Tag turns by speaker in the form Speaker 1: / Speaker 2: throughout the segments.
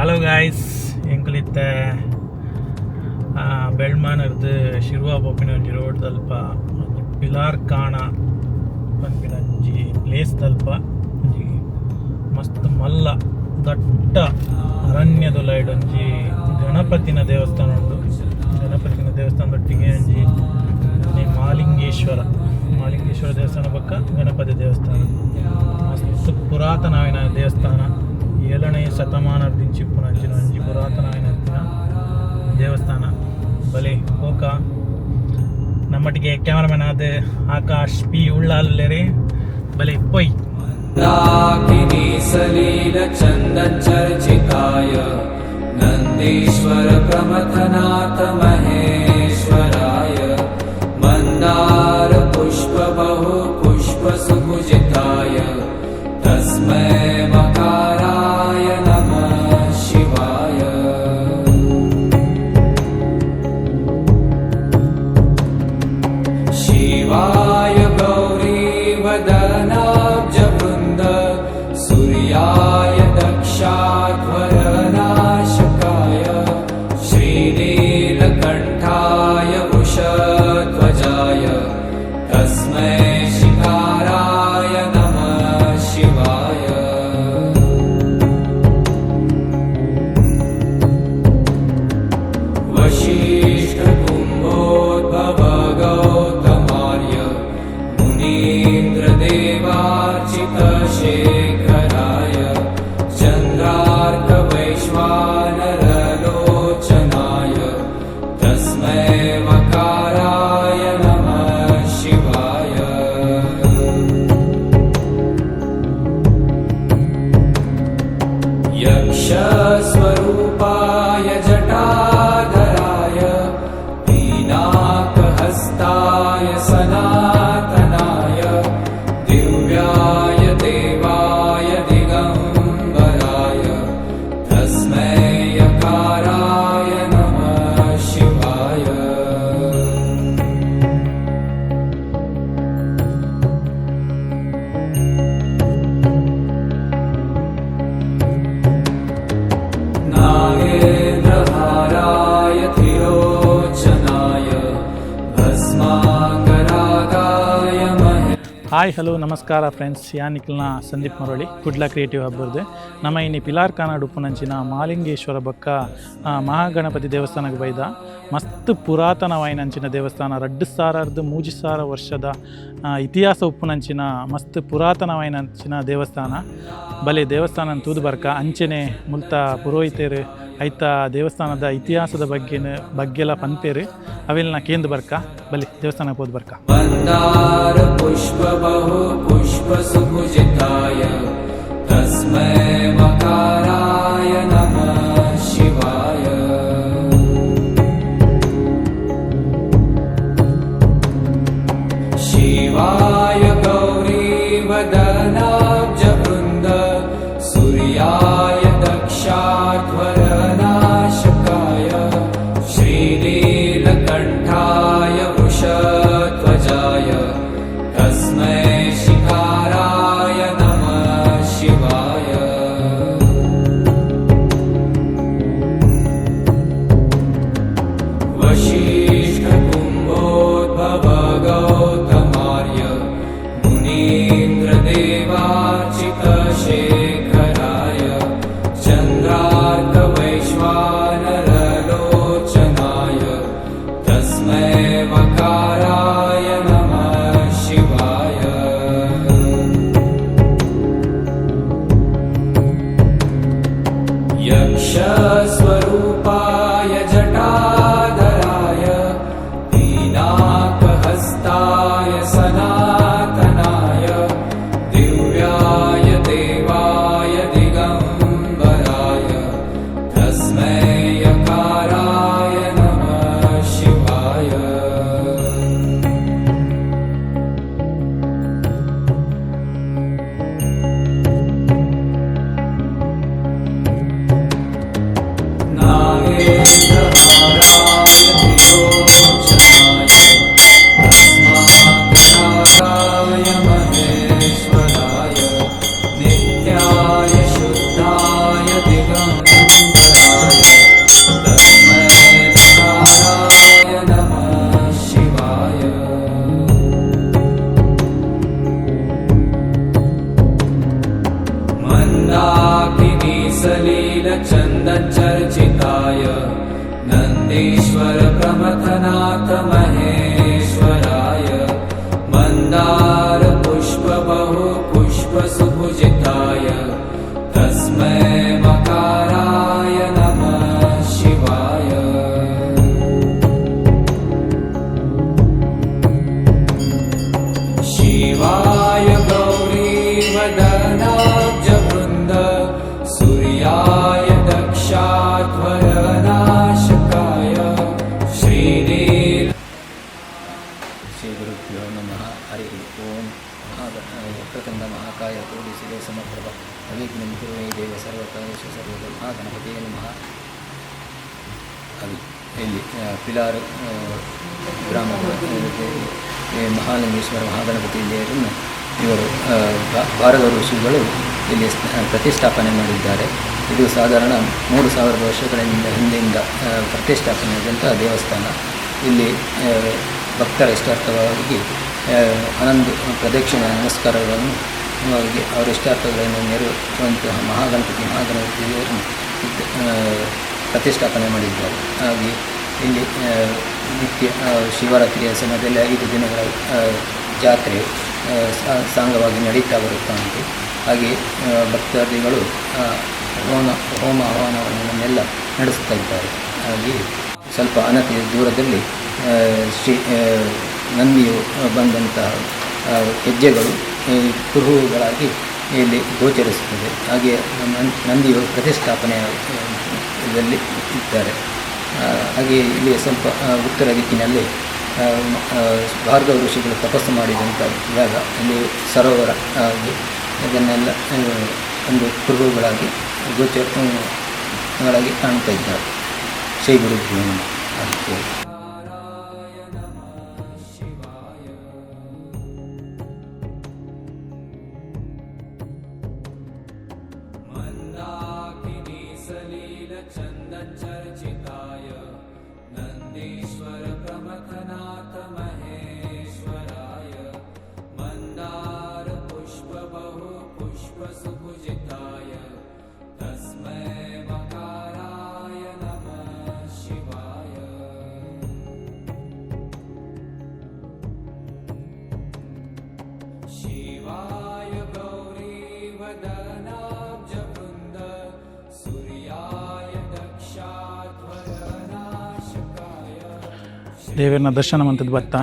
Speaker 1: Hello guys ಎಂಕುಲಿತ್ತ ಬೆಳ್ಮಾನರ್ದು Shirva ಬೊಪ್ಪಿನ ಒಂಜಿ road ದಲ್ಪ ಒಂಜಿ ಪಿಲಾರ್ ಕಾಣ ಪನ್ಪಿನ ಒಂಜಿ ಪ್ಲೇಸ್ ದಲ್ಪ. ಒಂಜಿ ಮಸ್ತ್ ಮಲ್ಲ, ದಟ್ಟ ಅರಣ್ಯದೊಲೈಡ್ ಒಂಜಿ ಗಣಪತಿನ ದೇವಸ್ಥಾನ ಉಂಡು ಗಣಪತಿನ ದೇವಸ್ಥಾನದೊಟ್ಟಿಗೆ ಒಂಜಿ ಮಾಲಿಂಗೇಶ್ವರ. ಮಾಲಿಂಗೇಶ್ವರ ದೇವಸ್ಥಾನ ಪಕ್ಕ ಗಣಪತಿ ದೇವಸ್ಥಾನ. ಮಸ್ತ್ ಪುರಾತನವಿನ ದೇವಸ್ಥಾನ. ಏಳನೇ ಶತಮಾನ ಚಿಪ್ಪುನಂಚಿನ ಅಂಜಿ ಪುರಾತನ ಆಗಿನ ದೇವಸ್ಥಾನ. ಬಲಿ, ಹೋಕ. ನಮ್ಮಟ್ಟಿಗೆ ಕ್ಯಾಮರಾಮನ್ ಆದ ಆಕಾಶ್ ಪಿ ಉಳ್ಳಾಲರಿ ಬಲಿ, ಪೊಯ್.
Speaker 2: ಸಲೀಲ ಚಂದ ಚರ್ಚಿತಾಯ. ನಂದೀಶ್ವರ ಪ್ರಮಥನಾಥ ಮಹೇಶ್ವರಾಯ. ಮಂದಾರ ಪುಷ್ಪ ಬಹು ಪುಷ್ಪ ಸುಭುಜಿತಾಯ. ತಸ್ಮೈ
Speaker 1: ಹಾಯ್, ಹಲೋ, ನಮಸ್ಕಾರ ಫ್ರೆಂಡ್ಸ್ ಯಾ ನಿಖಿಲ್ನ, ಸಂದೀಪ್ ಮರಳಿ, ಕುಡ್ಲ ಕ್ರಿಯೇಟಿವ್ ಹಬ್ಬರ್ದೆ ನಮ್ಮ ಇನ್ನಿ ಪಿಲಾರ್ ಕಾನಾಡ್ ಉಪ್ಪುನಂಚಿನ ಮಾಲಿಂಗೇಶ್ವರ ಬಕ್ಕ ಮಹಾಗಣಪತಿ ದೇವಸ್ಥಾನಕ್ಕೆ ಬೈದ. ಮಸ್ತ್ ಪುರಾತನವಾಯಿನಂಚಿನ ದೇವಸ್ಥಾನ, ರಡ್ಡು ಸಾವಿರದ ಮೂಜಿ ಸಾವಿರ ವರ್ಷದ ಇತಿಹಾಸ ಉಪ್ಪುನಂಚಿನ ಮಸ್ತ್ ಪುರಾತನವಾಯಿನಂಚಿನ ದೇವಸ್ಥಾನ. ಬಲೆ ದೇವಸ್ಥಾನ ತೂದು ಬರ್ಕ, ಅಂಚೆನೆ ಮುಲ್ತ ಪುರೋಹಿತರು ಐತ ದೇವಸ್ಥಾನದ ಇತಿಹಾಸದ ಬಗ್ಗೆ ಬಗ್ಗೆಲ್ಲ ಪನ್ಪೇರು ಅವೆಲ್ಲ ನಾ ಕೇಂದ್ರ ಬರ್ಕ. ಬಲಿ ದೇವಸ್ಥಾನಕ್ಕೆ ಹೋದ್ ಬರ್ಕ.
Speaker 2: ಪುಷ್ಪ ಬಹು ಪುಷ್ಪ ಸುಭುಜಿತಾಯ.
Speaker 3: ತಸ್ಮೇ ಮಕಾರಾಯ ನಮಃ. ಆ, ಈ ಮಹಾಲಿಂಗೇಶ್ವರ ಮಹಾಗಣಪತಿ ದೇವರನ್ನು ಇವರು ಭಾರತ ಋಷಿಗಳು ಇಲ್ಲಿ ಪ್ರತಿಷ್ಠಾಪನೆ ಮಾಡಿದ್ದಾರೆ. ಇದು ಸಾಧಾರಣ ಮೂರು ಸಾವಿರದ ವರ್ಷಗಳಿಂದ ಆ, ಪ್ರತಿಷ್ಠಾಪನೆಯಾದಂಥ ದೇವಸ್ಥಾನ. ಇಲ್ಲಿ ಭಕ್ತರ ಇಷ್ಟಾರ್ಥವಾಗಿ ಹನ್ನೊಂದು ಪ್ರದಕ್ಷಿಣೆ ನಮಸ್ಕಾರಗಳನ್ನು ಅವರಿಗೆ ಅವರ ಇಷ್ಟಾರ್ಥಗಳನ್ನು ನೆರವೇರಿಸುವಂತಹ ಮಹಾಗಣಪತಿ ಮಹಾಗಣಪತಿ ದೇವರನ್ನು ಪ್ರತಿಷ್ಠಾಪನೆ ಮಾಡಿದ್ದಾರೆ. ಹಾಗೆ ಇಲ್ಲಿ ನಿತ್ಯ ಶಿವರಾತ್ರಿಯ ಸಮಯದಲ್ಲಿ ಐದು ದಿನಗಳ ಜಾತ್ರೆ ಸಾಂಗವಾಗಿ ನಡೀತಾ ಬರುತ್ತಾ ಉಂಟು. ಹಾಗೆ ಭಕ್ತಾದಿಗಳು ಹೋಮ ಹೋಮ ಹವನವನ್ನೆಲ್ಲ ನಡೆಸ್ತಾ ಇದ್ದಾರೆ. ಹಾಗೆ ಸ್ವಲ್ಪ ಅನತಿ ದೂರದಲ್ಲಿ ಶ್ರೀ ನಂದಿಯು ಬಂದಂತಹ ಹೆಜ್ಜೆಗಳು ಕುರುಹುಗಳಾಗಿ ಇಲ್ಲಿ ಗೋಚರಿಸುತ್ತದೆ. ಹಾಗೆ ನಂದಿಯು ಪ್ರತಿಷ್ಠಾಪನೆ ಆ, ಇದರಲ್ಲಿ ಇದ್ದಾರೆ. ಆ, ಹಾಗೆ ಇಲ್ಲಿ ಸ್ವಲ್ಪ ಉತ್ತರ ದಿಕ್ಕಿನಲ್ಲಿ ಭಾರ್ಗವ ಋಷಿಗಳು ತಪಸ್ಸು ಮಾಡಿದಂಥ ಜಾಗ ಇಲ್ಲಿ ಸರೋವರ ಇದನ್ನೆಲ್ಲ ಒಂದು ಕುರುಹುಗಳಾಗಿ ಗೋಚರಗಳಾಗಿ ಕಾಣ್ತಾ ಇದ್ದಾರೆ. ಶ್ರೀ ಗುರುಭ್ಯೋ
Speaker 1: ದೇವರನ್ನ ದರ್ಶನ ಮಂತದ್ದು ಬತ್ತ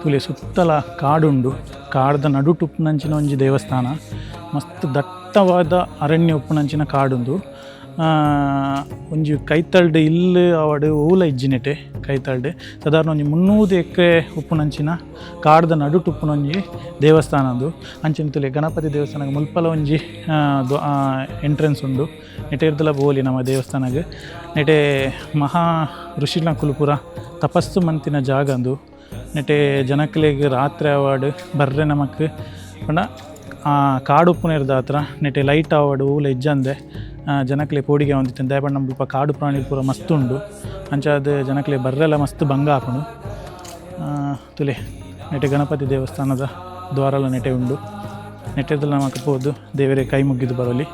Speaker 1: ತುಲೆ ಸುತ್ತಲ ಕಾಡುಂಡು, ಕಾಡದ ನಡು ಉಪ್ಪುನಂಚಿನ ಒಂಜಿ ದೇವಸ್ಥಾನ, ಮಸ್ತ್ ದಟ್ಟವಾದ ಅರಣ್ಯ ಉಪ್ಪುನಂಚಿನ ಕಾಡುಂದು ಒಂಜಿ ಕೈತಲ್ಡ್ ಇಲ್ಲು ಅವಡು ಊಲ ಇಜ್ಜಿನೆಟೆ. ಕೈತಲ್ಡ್ ಸಾಧಾರಣ ಒಂಜಿ ಮುನ್ನೂರು ಎಕರೆ ಉಪ್ಪುನಂಚಿನ ಕಾಡದ ನಡುಟು ಉಪ್ಪುನೊಂಜಿ ದೇವಸ್ಥಾನ ಅದು. ಅಂಚಿನ ಗಣಪತಿ ದೇವಸ್ಥಾನಕ್ಕೆ ಮುಲ್ಪಲ ಒಂಜಿ ಎಂಟ್ರೆನ್ಸ್ ಉಂಡು. ನೆಟೆ ಇರ್ದಲ ಬೋಲಿ ನಮ್ಮ ದೇವಸ್ಥಾನಕ್ಕೆ ನೆಟೆ ಮಹಾ ಋಷಿಲ ಕುಲುಪುರ ತಪಸ್ಸು ಮಂತಿನ ಜಾಗ ಅಂದು. ನೆಟೆ ಜನಕ್ಲೆಗ್ ರಾತ್ರಿ ಅವಾರ್ಡ್, ಬರ್ರೆ ನಮಕ್. ಪಂಡ ಕಾಡು ಉಪ್ಪುನ ಇರ್ದ ಹತ್ರ ನೆಟೆ ಲೈಟ್ ಅವಾರ್ಡ್, ಊಲ ಇಜ್ಜಂದೆ. ಜನಕ್ಲೆ ಪೋಡಿಗೆ ಹೊಂದಿತ್ತು ದಾಯಪಂಡ ನಮ್ಮ ಕಾಡು ಪ್ರಾಣಿ ಪೂರ ಮಸ್ತ್ ಉಂಡು. ಅಂಚಾದ ಜನಕ್ಲೆ ಬರ್ರೆಲ್ಲ ಮಸ್ತ್ ಭಂಗ ಹಾಕೊಂಡು. ತುಲೆ ನೆಟೆ ಗಣಪತಿ ದೇವಸ್ಥಾನದ ದ್ವಾರಲ ನೆಟೆ ಉಂಡು. ನೆಟ್ಟೆದಲ್ಲಿ ನಮಗೆ ಹೋದು ದೇವರೇ ಕೈ ಮುಗಿದು ಬರಲಿ.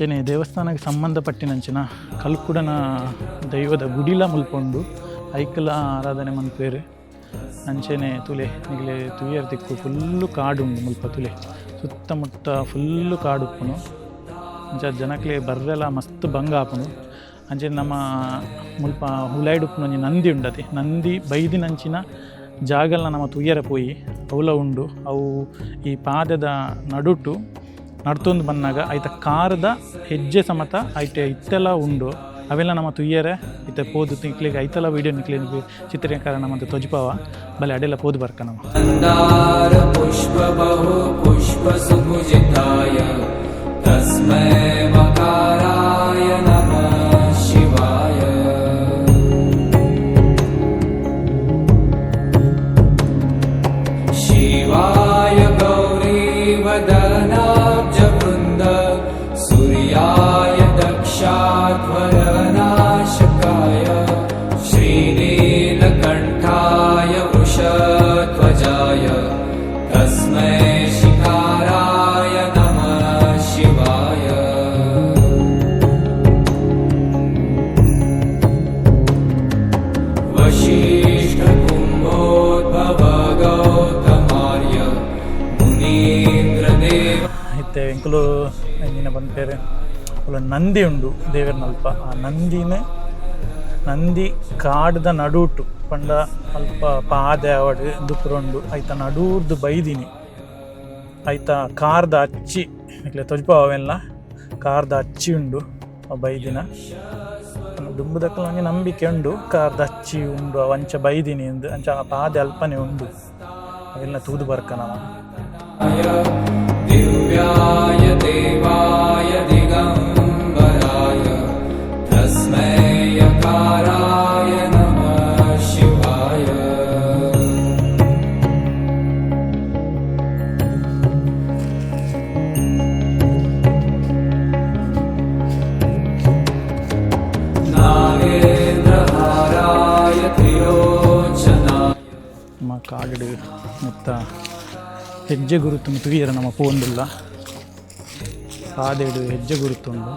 Speaker 1: ಅಂಚನೆ ದೇವಸ್ಥಾನಕ್ಕೆ ಸಂಬಂಧಪಟ್ಟಿನಂಚಿನ ಕಲ್ಕುಡನ ದೈವದ ಗುಡಿಲ ಮುಲ್ಪೊಂಡು ಐಕಲ ಆರಾಧನೆ ಮನ್ಪೇರು ಅಂಚೆನೆ ತುಲೆ, ನಿಗಲೆ ತುಯರ್ ದಿಕ್ಕು ಫುಲ್ಲು ಕಾಡು ಉಂಡು ಮುಲ್ಪ ತುಲೆ. ಸುತ್ತಮುತ್ತ ಫುಲ್ಲು ಕಾಡು ಉಪ್ಪುನು. ಅಂಚ ಜನಕ್ಲೆ ಬರ್ರೆಲ್ಲ ಮಸ್ತ್ ಭಂಗ ಆಪುನು ಅಂಚೆ ನಮ್ಮ ಮುಲ್ಪ ಹುಲಾಯ್ಡ್ ಉಪ್ಪುನ ಒಂಜಿ ನಂದಿ ಉಂಡತಿ. ನಂದಿ ಬೈದಿನಂಚಿನ ಜಾಗಲ್ನ ನಮ್ಮ ತುಯ್ಯರ ಪೋಯಿ ಅವಲ ಉಂಡು. ಅವು ಈ ಪಾದದ ನಡುಟು ನಡ್ತೊಂದು ಬಂದಾಗ ಐತ ಕಾರದ ಹೆಜ್ಜೆ ಸಮತ ಐತೆ ಇತ್ತೆಲ್ಲ ಉಂಡು. ಅವೆಲ್ಲ ನಮ್ಮ ತುಯ್ಯರೆ, ಇತ್ತೆ ಪೋದು ತಿಂಕ್ಲಿಗೆ ಐತೆಲ್ಲ ವೀಡಿಯೋ ನಿಕ್ಲಿಗೆ ಚಿತ್ರೀಕರಣ ಅಂತ ತ್ವಜಪಾವ ಬಲೆ ಅಡೆಲ್ಲ ಪೋದು ಬರ್ಕ ನಮ್ಮ
Speaker 2: ಪುಷ್ಪ ಬಹು ಪುಷ್ಪ ಸುಭುಜಿತಾಯ
Speaker 1: ಮತ್ತು ಎಂಕುಲು ಎಂಜಿನ ಬಂದ್ಪೇರೆ ಅವಳು ನಂದಿ ಉಂಡು ದೇವರನಲ್ಪ. ಆ ನಂದಿನೇ, ನಂದಿ ಕಾಡ್ದ ನಡುಟು, ಪಂಡ ಅಲ್ಪ ಪಾದೆ ಅವಡು ದುಪ್ಪುರೊಂಡು ಐತ ನಡೂರ್ದು ಬೈದಿನಿ. ಐತ ಕಾರ್ದ ಅಚ್ಚಿ, ಇಕ್ಲೆ ತೊಜ್ಪ ಅವೆಲ್ಲ, ಕಾರ್ದ ಅಚ್ಚಿ ಉಂಡು ಬೈದಿನ. ದುಂಬುದಕ್ಕೆ ನನಗೆ ನಂಬಿಕೆ ಉಂಡು, ಕಾರ್ದ ಅಚ್ಚಿ ಉಂಡು ಅಂಚ ಬೈದಿನಿ ಎಂದು, ಅಂಚ ಆ ಪಾದೆ ಅಲ್ಪನೆ ಉಂಡು. ಅವೆಲ್ಲ ತೂದು ಬರ್ಕ ನಾವು.
Speaker 2: दिव्याय देवाय दिगम्बराय तस्मै यकाराय नमः शिवाय नागेन्द्रहाराय
Speaker 1: त्रियोचनाय मकागडे मुत्ता ಹೆಜ್ಜೆ ಗುರುತು ತುಗಿಯರ ನಮ್ಮ ಪೋಂದಿಲ್ಲ ಪಾದೆಡು ಹೆಜ್ಜೆ ಗುರುತುಂಡು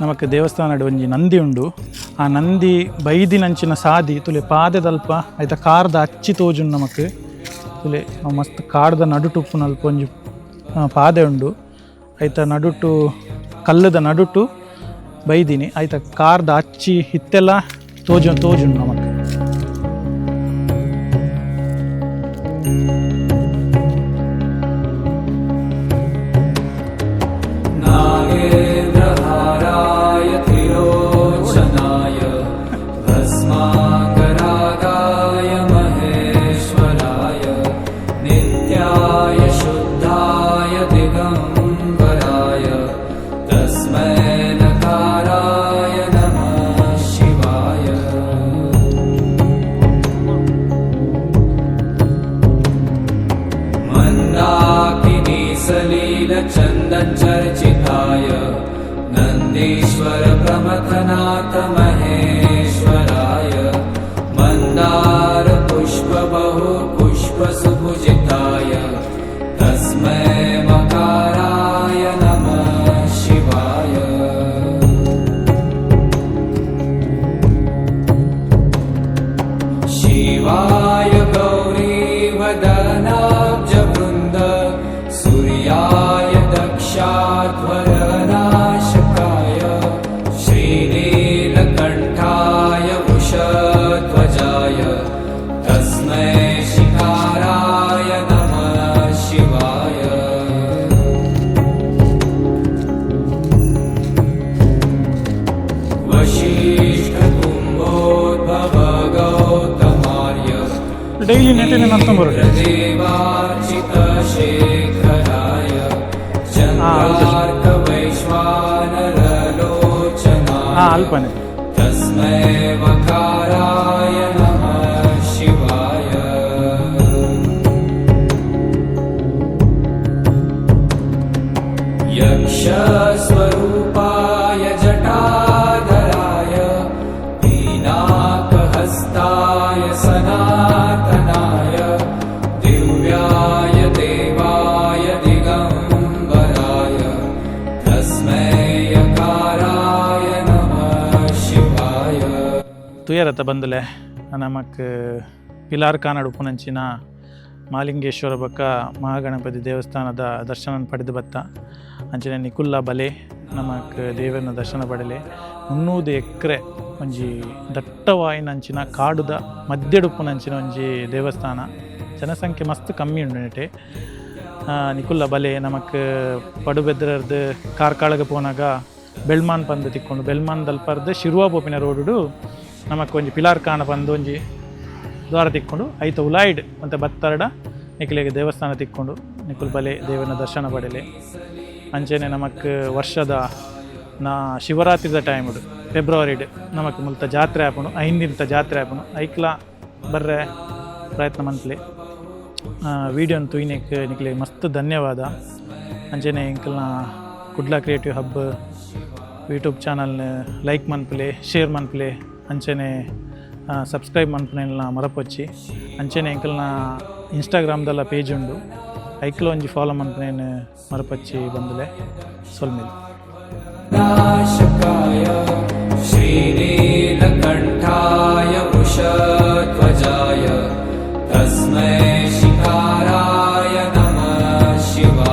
Speaker 1: ನಮಕ್ ದೇವಸ್ಥಾನಡ್ ಒಂಜಿ ನಂದಿ ಉಂಡು ಆ ನಂದಿ ಬೈದಿನಂಚಿನ ಸಾದಿ ತುಲೆ ಪಾದೆದಲ್ಪ ಐತ ಕಾರ್ದ ಅಚ್ಚಿ ತೋಜುಂಡು ನಮಕ್. ತುಲೆ ಮಸ್ತ್ ಕಾಡ್ದ ನಡುಟುಪ್ಪು ನಲ್ಪ ಒಂಜಿ ಆ, ಪಾದೆ ಉಂಡು. ಐತ ನಡುಟು ಕಲ್ಲದ ನಡುಟು ಬೈದಿನಿ. ಐತ ಕಾರ್ದ ಅಚ್ಚಿ ಹಿತ್ತೆಲ್ಲ ತೋಜು ತೋಜುಂಡು ನಮಕ್.
Speaker 2: नाथमहेश्वराय मन्दारपुष्पबहुपुष्पसुभुजिताय तस्मै
Speaker 1: ಡೈಲಿ ನೆಟ್ಟಿನ
Speaker 2: ನಡ್ಕೊಂಡ್ಬರೋದು
Speaker 1: ಹಾಂ ಅಲ್ಪನೇ ತುಯರತ ಬಂದಲೆ ನಮಕ್ ಪಿಲಾರ್ ಕಾನಡ್ ಉಪುನಂಚಿನ ಮಾಲಿಂಗೇಶ್ವರ ಬಕ್ಕ ಮಹಾಗಣಪತಿ ದೇವಸ್ಥಾನದ ದರ್ಶನ ಪಡೆದು ಬತ್ತ. ಅಂಚಿನ ನಿಕುಲ್ಲ ಬಲೆ ನಮಕ್ ದೇವರನ್ನ ದರ್ಶನ ಪಡೆಲೆ. ಮುನ್ನೂದು ಎಕರೆ ಒಂಜಿ ದಟ್ಟವಾಯಿನಂಚಿನ ಕಾಡುದ ಮಧ್ಯಡುಪ್ಪುನಂಚಿನ ಒಂಜಿ ದೇವಸ್ಥಾನ. ಜನಸಂಖ್ಯೆ ಮಸ್ತ್ ಕಮ್ಮಿ ಉಂಡು ನೆಟೆ ನಿಕುಲ್ಲ ಬಲೆ ನಮಕ್ ಪಡುಬೆದ್ರದ್ದು ಕಾರ್ಕಾಳಗ ಪೋನಾಗ ಬೆಳ್ಮಾನ್ ಪಂದ್ ತಿಕ್ಕೊಂಡು ಬೆಳ್ಮಾನ್ ದಲ್ಪರ್ದು ಶಿರುವ ಪೋಪಿನ ರೋಡು ನಮಕ್ ಒಂಜಿ ಪಿಲಾರ್ ಕಾಣ ಪಂದ್ ಒಂಜಿ ದ್ವಾರ ತಿಕ್ಕೊಂಡು, ಐತ ಉಲಾಯ್ಡ್ ಮತ್ತು ಬತ್ತರಡ ನಿಖಿಲೆಗೆ ದೇವಸ್ಥಾನ ತಿಕ್ಕೊಂಡು ನಿಕುಲ್ ಬಲೆ ದೇವನ ದರ್ಶನ ಪಡೆಲೆ ಅಂಚೆನೆ ನಮಕ್ ವರ್ಷದ ನಾ ಶಿವರಾತ್ರಿದ ಟೈಮ್ಡು ಫೆಬ್ರವರಿಡ್ ನಮಕ್ ಮುಲ್ತ ಜಾತ್ರೆ ಆಪುಂಡು ಐಂದಿನ ಜಾತ್ರೆ ಆಪುಂಡು ಐಕ್ಲ ಬರ್ರೆ ಪ್ರಯತ್ನ ಮಂತ್ಲಿ. ವೀಡಿಯೋನ ತುಯಿನೆಕ್ ನಿಕ್ಲೆ ಮಸ್ತ್ ಧನ್ಯವಾದ. ಅಂಚೆನೆ ಇಂಕಲ್ನ ಕುಡ್ಲಾ ಕ್ರಿಯೇಟಿವ್ ಹಬ್ ಯೂಟ್ಯೂಬ್ ಚಾನಲ್ನ ಲೈಕ್ ಮನ್ಪಲೆ ಶೇರ್ ಮನ್ಪಲೆ ಅಂಚನೆ ಸಬ್ಸ್ಕ್ರೈಬ್ ಮನ್ಪನೆಲ್ಲ ಮರಪೊಚ್ಚಿ ಅಂಚನೆ ಇಂಕಲ್ನ ಇನ್ಸ್ಟಾಗ್ರಾಮ್ದಲ್ಲ ಪೇಜ್ ಉಂಡು ಐಕ್ಲ ಒಂಜಿ ಫಾಲೋ ಮನ್ಪನೇನು ಮರಪಚ್ಚಿ ಬಂದಲೆ ಸೊಲ್ಮೇಲೆ
Speaker 2: नाशकाय श्रीनीलकण्ठाय वृषध्वजाय तस्मै शिकाराय नमः शिवाय